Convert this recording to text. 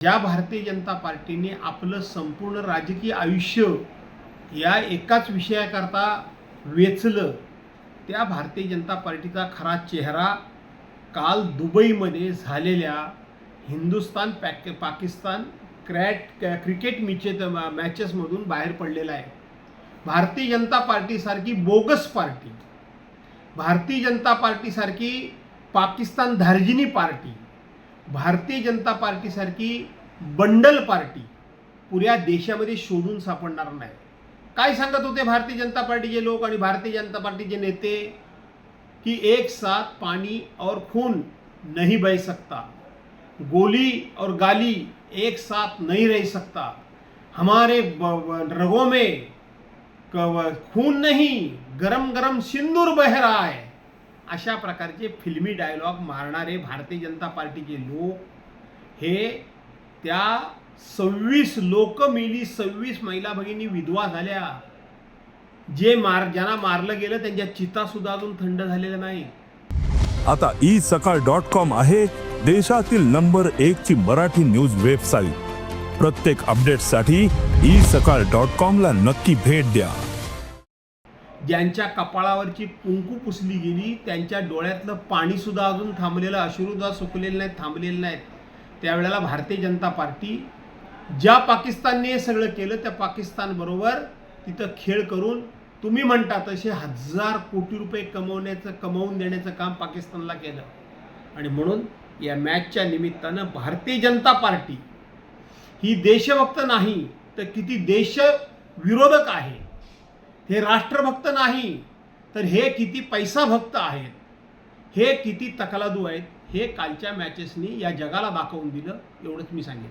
ज्या भारतीय जनता पार्टीने आपलं संपूर्ण राजकीय आयुष्य या एकाच विषयाकरता वेचलं त्या भारतीय जनता पार्टीचा खरा चेहरा काल दुबईमध्ये झालेल्या हिंदुस्तान पॅक पाकिस्तान क्रॅट क्रिकेट मिचे मॅचेसमधून बाहेर पडलेला आहे. भारतीय जनता पार्टीसारखी बोगस पार्टी भारतीय जनता पार्टीसारखी पाकिस्तान धार्जिनी पार्टी भारतीय जनता पार्टी पार्टीसारखी बंडल पार्टी पुऱ्या देशामध्ये शोधून सापडणार नाही. काय सांगत होते भारतीय जनता पार्टीचे लोक आणि भारतीय जनता पार्टीचे नेते? कि एक साथ पानी और खून नहीं बह सकता. गोली और गाली एक साथ नहीं रह सकता. हमारे रगों में खून नहीं गरम गरम सिंदूर बह रहा है. अशा प्रकारचे फिल्मी डायलॉग मारणारे भारतीय जनता पार्टीचे लोक हे त्या सव्वीस लोक मिली सव्वीस महिला भगिनी विधवा झाल्या. जे मार ज्यांना मारलं गेलं त्यांच्या चिता सुद्धा अजून थंड झालेल्या नाही. आता ई सकाळ डॉट कॉम आहे देशातील नंबर एक ची मराठी न्यूज वेबसाईट प्रत्येक अपडेटसाठी ई सकाळ डॉट कॉम ला नक्की भेट द्या. ज्यांच्या कपाळावरची कुंकू पुसली गेली त्यांच्या डोळ्यातलं पाणीसुद्धा अजून थांबलेलं अश्रुद्धा सुकलेलं नाहीत थांबलेलं नाहीत. त्यावेळेला भारतीय जनता पार्टी ज्या पाकिस्तानने हे सगळं केलं त्या पाकिस्तानबरोबर तिथं खेळ करून तुम्ही म्हणता तसे हजार कोटी रुपये कमवण्याचं कमवून देण्याचं काम पाकिस्तानला केलं. आणि म्हणून या मॅचच्या निमित्तानं भारतीय जनता पार्टी ही देशभक्त नाही तर किती देश विरोधक आहे. हे राष्ट्रभक्त नाही तर हे किती पैसा भक्त आहेत? हे किती तकलादू आहेत? हे कालच्या मॅचेसनी या जगाला दाखवून दिलं एवढंच मी सांगेन.